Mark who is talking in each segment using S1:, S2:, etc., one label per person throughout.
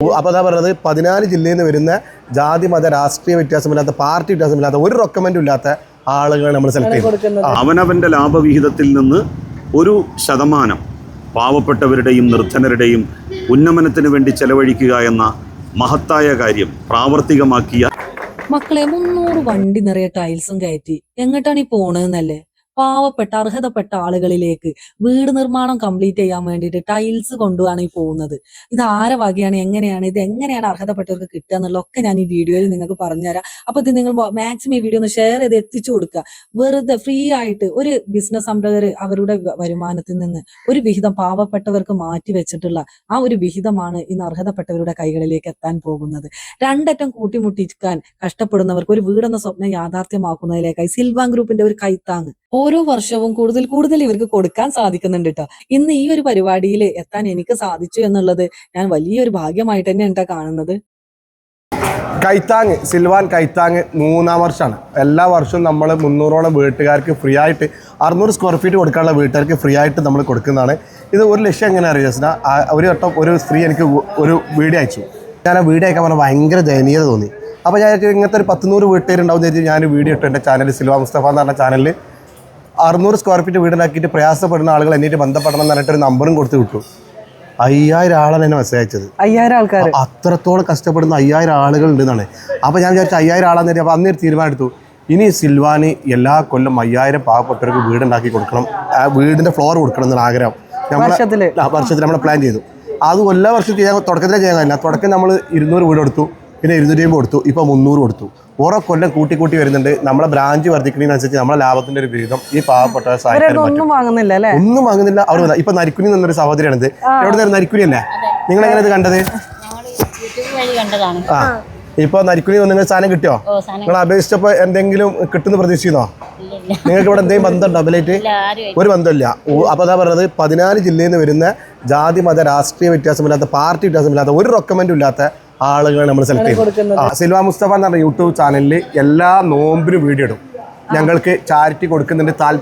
S1: അപ്പോൾ അതാ പറഞ്ഞത് പതിനാല് ജില്ലയിൽ നിന്ന് വരുന്ന ജാതി മത രാഷ്ട്രീയ വ്യത്യാസമില്ലാത്ത പാർട്ടി വ്യത്യാസമില്ലാത്ത ഒരു റെക്കമെൻഡും ഇല്ലാത്ത ആളുകളെ നമ്മൾ സെലക്ട് ചെയ്യുന്നത്
S2: അവനവന്റെ
S3: അവനവന്റെ ലാഭവിഹിതത്തിൽ നിന്ന് ഒരു ശതമാനം പാവപ്പെട്ടവരുടെയും നിർധനരുടെയും ഉന്നമനത്തിന് വേണ്ടി ചെലവഴിക്കുക എന്ന മഹത്തായ കാര്യം പ്രാവർത്തികമാക്കിയ
S2: മക്കളെ മുന്നൂറ് വണ്ടി നിറയെ ടൈൽസും കയറ്റി. എങ്ങോട്ടാണ് ഈ പോണതെന്നല്ലേ? പാവപ്പെട്ട അർഹതപ്പെട്ട ആളുകളിലേക്ക് വീട് നിർമ്മാണം കംപ്ലീറ്റ് ചെയ്യാൻ വേണ്ടിയിട്ട് ടൈൽസ് കൊണ്ടുപോകാണ് ഈ പോകുന്നത്. ഇത് ആരെ വകയാണ് എങ്ങനെയാണ് ഇത് എങ്ങനെയാണ് അർഹതപ്പെട്ടവർക്ക് കിട്ടുക എന്നുള്ളതൊക്കെ ഞാൻ ഈ വീഡിയോയിൽ നിങ്ങൾക്ക് പറഞ്ഞുതരാം. അപ്പൊ ഇത് നിങ്ങൾ മാക്സിമം ഈ വീഡിയോ ഒന്ന് ഷെയർ ചെയ്ത് എത്തിച്ചു കൊടുക്കുക. വെറുതെ ഫ്രീ ആയിട്ട് ഒരു ബിസിനസ് സംരംഭകർ അവരുടെ വരുമാനത്തിൽ നിന്ന് ഒരു വിഹിതം പാവപ്പെട്ടവർക്ക് മാറ്റി വെച്ചിട്ടുള്ള ആ ഒരു വിഹിതമാണ് ഇന്ന് അർഹതപ്പെട്ടവരുടെ കൈകളിലേക്ക് എത്താൻ പോകുന്നത്. രണ്ടറ്റം കൂട്ടിമുട്ടിക്കാൻ കഷ്ടപ്പെടുന്നവർക്ക് ഒരു വീടെന്ന സ്വപ്നം യാഥാർത്ഥ്യമാക്കുന്നതിലേക്കായി സിൽവാൻ ഗ്രൂപ്പിന്റെ ഒരു കൈത്താങ് ഓരോ വർഷവും കൂടുതൽ കൂടുതൽ ഇവർക്ക് കൊടുക്കാൻ സാധിക്കുന്നുണ്ട് കേട്ടോ ഇന്ന് ഈ ഒരു പരിപാടിയിൽ എത്താൻ എനിക്ക് സാധിച്ചു എന്നുള്ളത് ഞാൻ വലിയൊരു ഭാഗ്യമായിട്ട് തന്നെ എന്താ കാണുന്നത്.
S1: കൈത്താങ് സിൽവാൻ കൈത്താങ് മൂന്നാം വർഷമാണ് എല്ലാ വർഷവും നമ്മൾ മുന്നൂറോളം വീട്ടുകാർക്ക് ഫ്രീ ആയിട്ട് അറുന്നൂറ് സ്ക്വയർ ഫീറ്റ് കൊടുക്കാനുള്ള വീട്ടുകാർക്ക് ഫ്രീ ആയിട്ട് നമ്മൾ കൊടുക്കുന്നതാണ്. ഇത് ഒരു ലക്ഷം എങ്ങനെ അറിയാം ജസ്ന? ഒരു വട്ടം ഒരു സ്ത്രീ എനിക്ക് ഒരു വീഡിയോ അയച്ചു. ഞാൻ ആ വീഡിയോ അയക്കാൻ പറഞ്ഞാൽ ഭയങ്കര ദയനീയത തോന്നി. അപ്പോൾ ഞാൻ ഇങ്ങനത്തെ ഒരു പത്തുനൂറ് വീട്ടുകാരുണ്ടാവും വിചാരിച്ച് ഞാൻ വീഡിയോ ഇട്ടു എന്റെ ചാനൽ സിൽവാ മുസ്തഫ എന്ന് പറഞ്ഞ ചാനലിൽ അറുന്നൂറ് സ്ക്വയർ ഫീറ്റ് വീടുണ്ടാക്കിയിട്ട് പ്രയാസപ്പെടുന്ന ആളുകൾ എന്നിട്ട് ബന്ധപ്പെടണം എന്ന് പറഞ്ഞിട്ട് ഒരു നമ്പറും കൊടുത്ത് വിട്ടു. അയ്യായിരം ആളാണ് എന്നെ മെസ്സേജ് അയച്ചത്.
S2: അയ്യായിരം ആൾക്കാർ
S1: അത്രത്തോളം കഷ്ടപ്പെടുന്ന അയ്യായിരം ആളുകൾ ഉണ്ടെന്നാണ് അപ്പോൾ ഞാൻ വിചാരിച്ചു അയ്യായിരം ആളാന്ന് അപ്പോൾ അന്നേരം തീരുമാനം എടുത്തു ഇനി സിൽവാനി എല്ലാ കൊല്ലം അയ്യായിരം പാവപ്പെട്ടവർക്ക് വീടുണ്ടാക്കി കൊടുക്കണം. ആ വീടിന്റെ ഫ്ലോർ കൊടുക്കണം എന്നാണ് ആഗ്രഹം. നമ്മളെ വർഷത്തിൽ നമ്മൾ പ്ലാൻ ചെയ്തു. അത് എല്ലാ വർഷത്തിൽ ചെയ്യാൻ തുടക്കത്തിലേ ചെയ്യാൻ കഴിയില്ല. തുടക്കം നമ്മൾ ഇരുന്നൂറ് വീട് കൊടുത്തു പിന്നെ ഇരുന്നൂറ്റി അമ്പത് കൊടുത്തു ഇപ്പോൾ മുന്നൂറ് കൊടുത്തു. ഓരോ കൊല്ലം കൂട്ടി കൂട്ടി വരുന്നുണ്ട്. നമ്മളെ ബ്രാഞ്ച് വർദ്ധിക്കുന്നതിനനുസരിച്ച് നമ്മളെ ലാഭത്തിന്റെ ഒരു വിഹിതം ഈ പാവപ്പെട്ട
S2: ഒന്നും വാങ്ങുന്നില്ല അവർ
S1: ഒന്നും വാങ്ങുന്നില്ല. അവിടെ ഇപ്പൊ നരിക്കുനി എന്നൊരു സഹോദരിയാണിത്. എവിടെ നിന്ന് നരിക്കുനി അല്ലേ? നിങ്ങൾ എങ്ങനെ ഇത് കണ്ടത്? ആ. ഇപ്പൊ നരിക്കുനി നിങ്ങൾ സാധനം കിട്ടിയോ? നിങ്ങൾ അപേക്ഷിച്ചപ്പോ എന്തെങ്കിലും കിട്ടുന്ന പ്രതീക്ഷിക്കുന്നോ നിങ്ങൾക്ക് ഇവിടെ എന്തെങ്കിലും ബന്ധമുണ്ടോ അബിലേറ്റ്
S4: ഇല്ല ആരും
S1: ഒരു ബന്ധമില്ല അപ്പൊ അതാ പറഞ്ഞത് പതിനാല് ജില്ലയിൽ നിന്ന് വരുന്ന ജാതി മത രാഷ്ട്രീയ വ്യത്യാസമില്ലാത്ത പാർട്ടി വ്യത്യാസമില്ലാത്ത ഒരു റെക്കമെൻഡും ഇല്ലാത്ത ആളുകളെ നമ്മൾ സെലക്ട് ചെയ്യും സിൽവ മുസ്തഫ എന്ന് പറഞ്ഞ യൂട്യൂബ് ചാനലിൽ എല്ലാ നോമ്പിനും വീഡിയോ ഇടും. ഞങ്ങൾക്ക് ചാരിറ്റി കൊടുക്കുന്നുണ്ട്. താൽ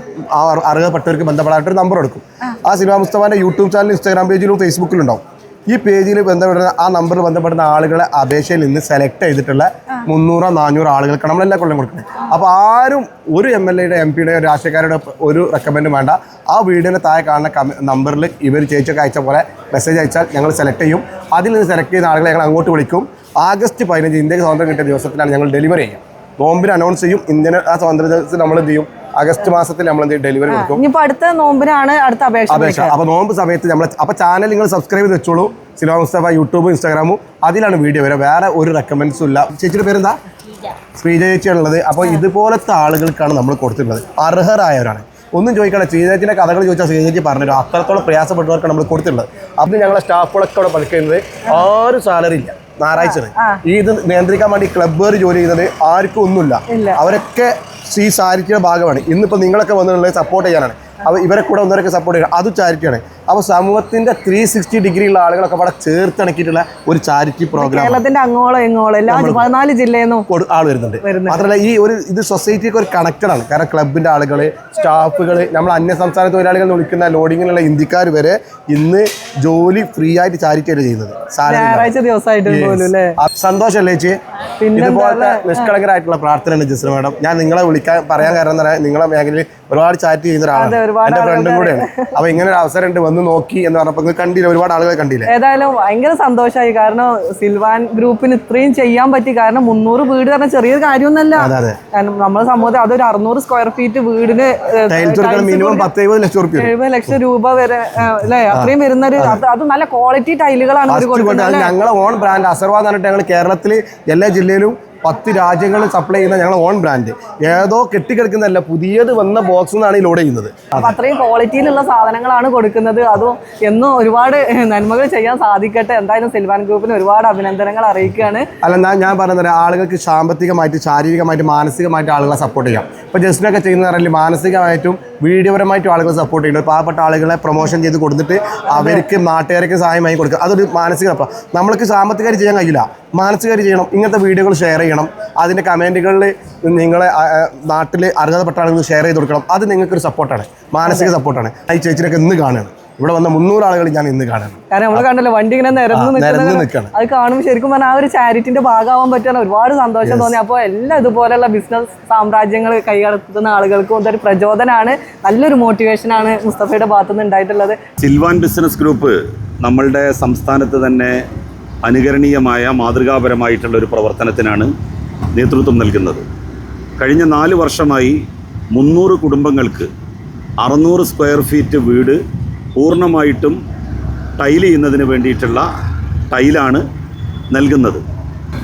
S1: അർഹതപ്പെട്ടവർക്ക് ബന്ധപ്പെടാനായിട്ട് ഒരു നമ്പർ കൊടുക്കും ആ. സിൽവ മുസ്തഫാന്റെ യൂട്യൂബ് ചാനൽ ഇൻസ്റ്റാഗ്രാം പേജിലും ഫേസ്ബുക്കിലും ഉണ്ടാവും. ഈ പേജിൽ ബന്ധപ്പെടുന്ന ആ നമ്പറിൽ ബന്ധപ്പെടുന്ന ആളുകളെ അപേക്ഷയിൽ നിന്ന് സെലക്ട് ചെയ്തിട്ടുള്ള മുന്നൂറോ നാനൂറോ ആളുകൾക്ക് നമ്മൾ എല്ലാ കൊല്ലം കൊടുക്കണം അപ്പോൾ ആരും ഒരു എം എൽ എയുടെ എം പിയുടെ രാഷ്ട്രീയക്കാരുടെ ഒരു റെക്കമെൻഡും വേണ്ട. ആ വീടിന് താഴെ കാണുന്ന നമ്പറിൽ ഇവർ ചേച്ചിയൊക്കെ അയച്ച പോലെ മെസ്സേജ് അയച്ചാൽ ഞങ്ങൾ സെലക്ട് ചെയ്യും. അതിൽ നിന്ന് സെലക്ട് ചെയ്യുന്ന ആളുകളെ ഞങ്ങൾ അങ്ങോട്ട് വിളിക്കും. ആഗസ്റ്റ് പതിനഞ്ച് ഇന്ത്യയ്ക്ക് സ്വാതന്ത്ര്യം കിട്ടിയ ദിവസത്തിലാണ് ഞങ്ങൾ ഡെലിവറി ചെയ്യുക. നോമ്പിന് അനൗൺസ് ചെയ്യും ഇന്ത്യൻ ആ സ്വാതന്ത്ര്യ ദിവസത്തിൽ നമ്മൾ എന്ത് ചെയ്യും? ആഗസ്റ്റ് മാസത്തിൽ നമ്മൾ എന്ത് ഡെലിവറി കൊടുക്കും.
S2: ഇനിയിപ്പോ അടുത്ത നോമ്പിനാണ് അടുത്ത അപേക്ഷ
S1: അപേക്ഷ. അപ്പൊ നോമ്പ് സമയത്ത് നമ്മൾ അപ്പൊ ചാനൽ നിങ്ങൾ സബ്സ്ക്രൈബ് ചെയ്ത് വെച്ചോളൂ. സിലോ മുസ്തഫ യൂട്യൂബും ഇൻസ്റ്റാഗ്രാമും അതിലാണ് വീഡിയോ വരിക. വേറെ ഒരു റെക്കമെൻസും ഇല്ല. ചേച്ചിയുടെ പേരെന്താ? ശ്രീജ. ചേച്ചിയാണുള്ളത് അപ്പൊ ഇതുപോലത്തെ ആളുകൾക്കാണ് നമ്മൾ കൊടുത്തിട്ടുള്ളത്. അർഹരായവരാണ്. ഒന്നും ചോദിക്കണം ശ്രീജേച്ചിന്റെ കഥകൾ ചോദിച്ചാൽ ശ്രീജേച്ചി പറഞ്ഞു അത്രത്തോളം പ്രയാസപ്പെട്ടവർക്കാണ് നമ്മൾ കൊടുത്തിട്ടുള്ളത്. അതിന് ഞങ്ങളുടെ സ്റ്റാഫുകളൊക്കെ അവിടെ പഠിക്കുന്നത് ആരും സാലറി ഇല്ല. ഞായറാഴ്ച ഈ ഇത് നിയന്ത്രിക്കാൻ വേണ്ടി ക്ലബ്ബുകാർ ജോലി ചെയ്യുന്നത് ആർക്കും ഒന്നുമില്ല. അവരൊക്കെ ഈ ചാരിറ്റിയുടെ ഭാഗമാണ്. ഇന്നിപ്പോൾ നിങ്ങളൊക്കെ വന്നിട്ടുള്ളത് സപ്പോർട്ട് ചെയ്യാനാണ്. അപ്പോൾ ഇവരെ കൂടെ ഒന്നരൊക്കെ സപ്പോർട്ട് ചെയ്യണം. അതും ചാരിറ്റിയാണ് അപ്പോൾ സമൂഹത്തിന്റെ ത്രീ സിക്സ്റ്റി ഡിഗ്രി ഉള്ള ആളുകളൊക്കെ അവിടെ ചേർത്തിണക്കിയിട്ടുള്ള ഒരു ചാരിറ്റി പ്രോഗ്രാം
S2: കേരളത്തിന്റെ അങ്ങോളം ഇങ്ങോളം എല്ലാ പതിനാല് ജില്ലയിൽ നിന്നും
S1: ആൾ വരുന്നുണ്ട്. മാത്രമല്ല ഈ ഒരു ഇത് സൊസൈറ്റിക്ക് ഒരു കണക്റ്റഡ് ആണ്. കാരണം ക്ലബിന്റെ ആളുകൾ സ്റ്റാഫുകൾ നമ്മൾ അന്യ സംസ്ഥാന തൊഴിലാളികൾ എന്ന് വിളിക്കുന്ന ലോഡിങ്ങിലുള്ള ഇന്ത്യക്കാർ വരെ ഇന്ന് ജോലി ഫ്രീ ആയിട്ട് ചാരിറ്റി ആയിട്ട് ചെയ്യുന്നത്? സന്തോഷമല്ലേ ചേച്ചി? ഇതുപോലത്തെ നിഷ്കളങ്കരായിട്ടുള്ള പ്രാർത്ഥനയാണ് ജിസ്ന മാഡം. ഞാൻ നിങ്ങളെ വിളിക്കാൻ പറയാൻ കാരണം എന്ന് പറയാൻ നിങ്ങളെ മേഖലയിൽ ഒരുപാട് ചാറ്റ് ചെയ്യുന്ന ഒരാളാണ്. എന്റെ ഫ്രണ്ടും കൂടെയാണ്. അപ്പൊ ഇങ്ങനെ ഒരു അവസരം ഉണ്ട് വന്ന് നോക്കി എന്ന് പറഞ്ഞപ്പോ നിങ്ങൾ കണ്ടില്ല ഒരുപാട് ആളുകളെ കണ്ടില്ല?
S2: ഏതായാലും ഭയങ്കര സന്തോഷമായി. കാരണം സിൽവാൻ ഗ്രൂപ്പിന് ഇത്രയും ചെയ്യാൻ പറ്റി. കാരണം മുന്നൂറ് വീട് പറഞ്ഞ ചെറിയൊരു കാരണം നമ്മുടെ സമൂഹത്തിൽ അതൊരു അറുന്നൂറ് സ്ക്വയർ ഫീറ്റ് വീടിന്
S1: മിനിമം പത്ത് എഴുപത് ലക്ഷം രൂപ
S2: എഴുപത് ലക്ഷം രൂപ വരെ അല്ലേ? അത്രയും വരുന്ന ഒരു അത് നല്ല ക്വാളിറ്റി ടൈലുകളാണ് അവർ കൊടുക്കുന്നത്
S1: അത് ഞങ്ങളെ ഓൺ ബ്രാൻഡ് അസർവാദ് പറഞ്ഞിട്ട് ഞങ്ങൾ കേരളത്തിൽ എല്ലാ ജില്ലയിലും പത്ത് രാജ്യങ്ങളിൽ സപ്ലൈ ചെയ്യുന്ന ഞങ്ങൾ ഓൺ ബ്രാൻഡ് ഏതോ കെട്ടിക്കിടക്കുന്നതല്ല പുതിയത് വന്ന ബോക്സ് നിന്നാണ് ഈ ലോഡ് ചെയ്യുന്നത്.
S2: അത്രയും ക്വാളിറ്റിയിലുള്ള സാധനങ്ങളാണ് കൊടുക്കുന്നത്. അതും എന്നും ഒരുപാട് നന്മകൾ ചെയ്യാൻ സാധിക്കട്ടെ. എന്തായാലും സിൽവാൻ ഗ്രൂപ്പിന് ഒരുപാട് അഭിനന്ദനങ്ങൾ അറിയിക്കുകയാണ്.
S1: അല്ല ഞാൻ ഞാൻ പറയുന്നത് ആളുകൾക്ക് സാമ്പത്തികമായിട്ട് ശാരീരികമായിട്ട് മാനസികമായിട്ട് ആളുകളെ സപ്പോർട്ട് ചെയ്യാം. ഇപ്പോൾ ജസ്റ്റിനൊക്കെ ചെയ്യുന്ന പറഞ്ഞാൽ മാനസികമായിട്ടും വീഡിയോപരമായിട്ടും ആളുകളെ സപ്പോർട്ട് ചെയ്യുന്നുണ്ട്. പാവപ്പെട്ട ആളുകളെ പ്രൊമോഷൻ ചെയ്ത് കൊടുത്തിട്ട് അവർക്ക് നാട്ടുകാർക്ക് സഹായമായി കൊടുക്കുക. അതൊരു മാനസിക നമ്മൾക്ക് സാമ്പത്തികമായിട്ട് ചെയ്യാൻ കഴിയില്ല. മാനസികമായിട്ട് ചെയ്യണം. ഇങ്ങനത്തെ വീഡിയോകൾ ഷെയർ ചെയ്യണം. അതിന്റെ കമന്റുകളിൽ നിങ്ങളെ നാട്ടിൽ അർഹതപ്പെട്ട ആളുകൾ ഷെയർ ചെയ്ത് കൊടുക്കണം. അത് നിങ്ങൾക്കൊരു സപ്പോർട്ടാണ് മാനസിക സപ്പോർട്ടാണ് ഈ ചേച്ചിനൊക്കെ ഇന്ന് കാണുകയാണ്. ഇവിടെ വന്ന മുന്നൂറ് ആളുകൾ ഞാൻ ഇന്ന് കാണുന്നു
S5: കാരണം നമ്മൾ കണ്ടല്ലോ വണ്ടി ഇങ്ങനെ നിരന്ന്
S1: നിൽക്കണം
S5: അത് കാണുമ്പോൾ ശരിക്കും പറഞ്ഞാൽ ആ ഒരു ചാരിറ്റിന്റെ ഭാഗമാവാൻ പറ്റുന്ന ഒരുപാട് സന്തോഷം തോന്നി. അപ്പോൾ എല്ലാം ഇതുപോലെയുള്ള ബിസിനസ് സാമ്രാജ്യങ്ങൾ കൈകടത്തുന്ന ആളുകൾക്കും അതൊരു പ്രചോദനമാണ് നല്ലൊരു മോട്ടിവേഷൻ ആണ് മുസ്തഫയുടെ ഭാഗത്തുനിന്ന് ഉണ്ടായിട്ടുള്ളത്.
S3: സിൽവാൻ ബിസിനസ് ഗ്രൂപ്പ് നമ്മളുടെ സംസ്ഥാനത്ത് തന്നെ അനുകരണീയമായ മാതൃകാപരമായിട്ടുള്ള ഒരു പ്രവർത്തനത്തിനാണ് നേതൃത്വം നൽകുന്നത്. കഴിഞ്ഞ നാല് വർഷമായി മുന്നൂറ് കുടുംബങ്ങൾക്ക് അറുന്നൂറ് സ്ക്വയർ ഫീറ്റ് വീട് പൂർണമായിട്ടും ടൈൽ ചെയ്യുന്നതിന് വേണ്ടിയിട്ടുള്ള ടൈലാണ് നൽകുന്നത്.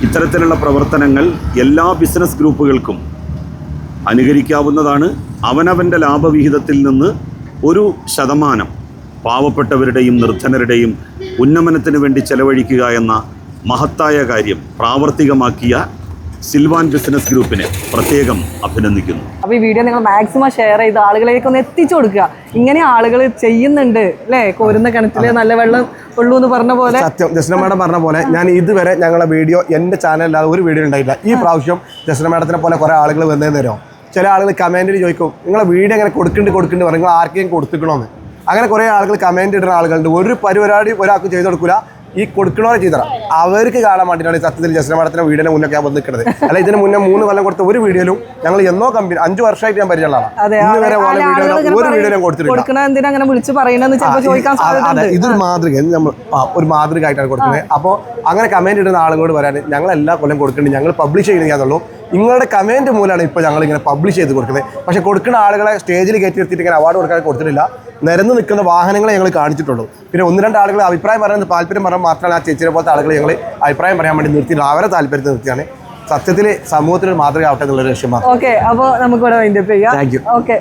S3: ഇത്തരത്തിലുള്ള പ്രവർത്തനങ്ങൾ എല്ലാ ബിസിനസ് ഗ്രൂപ്പുകൾക്കും അനുകരിക്കാവുന്നതാണ്. അവനവന്റെ ലാഭവിഹിതത്തിൽ നിന്ന് ഒരു ശതമാനം പാവപ്പെട്ടവരുടെയും നിർധനരുടെയും ഉന്നമനത്തിന് വേണ്ടി ചെലവഴിക്കുക എന്ന മഹത്തായ കാര്യം പ്രാവർത്തികമാക്കിയ സിൽവാൻ ബിസിനസ് ഗ്രൂപ്പിനെ പ്രത്യേകം അഭിനന്ദിക്കുന്നു.
S5: അപ്പോൾ ഈ വീഡിയോ നിങ്ങൾ മാക്സിമം ഷെയർ ചെയ്ത് ആളുകളിലേക്ക് ഒന്ന് എത്തിച്ചു കൊടുക്കുക. ഇങ്ങനെ ആളുകൾ ചെയ്യുന്നുണ്ട് അല്ലേ? കോരുന്ന കിണറ്റിൽ നല്ല വെള്ളം ഉള്ളൂ എന്ന് പറഞ്ഞ പോലെ.
S1: സത്യം. ജസ്ന മാഡം പറഞ്ഞ പോലെ ഞാൻ ഇതുവരെ ഞങ്ങളുടെ വീഡിയോ എന്റെ ചാനലില്ലാതെ ഒരു വീഡിയോ ഉണ്ടായില്ല ഈ പ്രാവശ്യം ജസ്ന മാഡത്തിനെ പോലെ കുറേ ആളുകൾ വന്നേ തരാം ചില ആളുകൾ കമന്റിൽ ചോദിക്കും നിങ്ങളെ വീഡിയോ എങ്ങനെ കൊടുക്കുന്നുണ്ട് കൊടുക്കുന്നുണ്ട് പറയും. നിങ്ങൾ ആർക്കെങ്കിലും കൊടുത്തിക്കണമെന്ന് അങ്ങനെ കുറേ ആളുകൾ കമന്റ് ഇടുന്ന ആളുകളുണ്ട്. ഒരു പരിപാടി ഒരാൾക്ക് ചെയ്തു കൊടുക്കില്ല ഈ കൊടുക്കണവരെ ചെയ്തറാം അവർക്ക് കാണാൻ വേണ്ടിയിട്ടാണ് ഈ സത്യത്തിൽ ജസ്ന മാഡത്തിന്റെ വീടിന് മുന്നൊക്കെ ഞാൻ വന്ന് നിൽക്കുന്നത്. അല്ല ഇതിന് മുന്നേ മൂന്ന് കൊല്ലം കൊടുത്ത ഒരു വീഡിയോയിലും ഞങ്ങൾ എന്നോ കമ്പനി അഞ്ച് വർഷമായിട്ട് ഞാൻ പരിചയമുള്ളതാണ് ഒരു
S5: പറയും,
S1: വീഡിയോ ഞാൻ കൊടുത്തിട്ടില്ല ഇതൊരു മാതൃക. നമ്മൾ ഒരു മാതൃക ആയിട്ടാണ് കൊടുക്കുന്നത് അപ്പോൾ അങ്ങനെ കമന്റ് ഇടുന്ന ആളുകളോട് പറയാൻ ഞങ്ങൾ എല്ലാ കൊല്ലം കൊടുക്കുന്നുണ്ട്. ഞങ്ങൾ പബ്ലിഷ് ചെയ്യുന്നതാണുള്ളൂ നിങ്ങളുടെ കമന്റ് മൂലമാണ് ഇപ്പോൾ ഞങ്ങൾ ഇങ്ങനെ പബ്ലിഷ് ചെയ്ത് കൊടുക്കുന്നത്. പക്ഷേ കൊടുക്കുന്ന ആളുകളെ സ്റ്റേജിൽ കയറ്റി നിർത്തിയിട്ട് ഇങ്ങനെ അവാർഡ് കൊടുക്കാൻ കൊടുത്തിട്ടില്ല. നിരന്ന് നിൽക്കുന്ന വാഹനങ്ങളെ ഞങ്ങൾ കാണിച്ചിട്ടുള്ളൂ. പിന്നെ ഒന്ന് രണ്ട് ആളുകൾ അഭിപ്രായം പറയുന്നത് താല്പര്യം പറയാൻ മാത്രമല്ല ആ ചേച്ചിനെ പോലത്തെ ആളുകൾ ഞങ്ങൾ അഭിപ്രായം പറയാൻ വേണ്ടി നിർത്തി അവരെ താല്പര്യത്തിൽ നിർത്തിയാണ്. സത്യത്തിൽ സമൂഹത്തിന് മാതൃക ആവട്ടെ എന്നുള്ളൊരു ലക്ഷ്യമാണ്
S5: ഓക്കെ അപ്പോൾ നമുക്കിവിടെ ഇവിടെ ചെയ്യാം.
S1: Thank you
S5: okay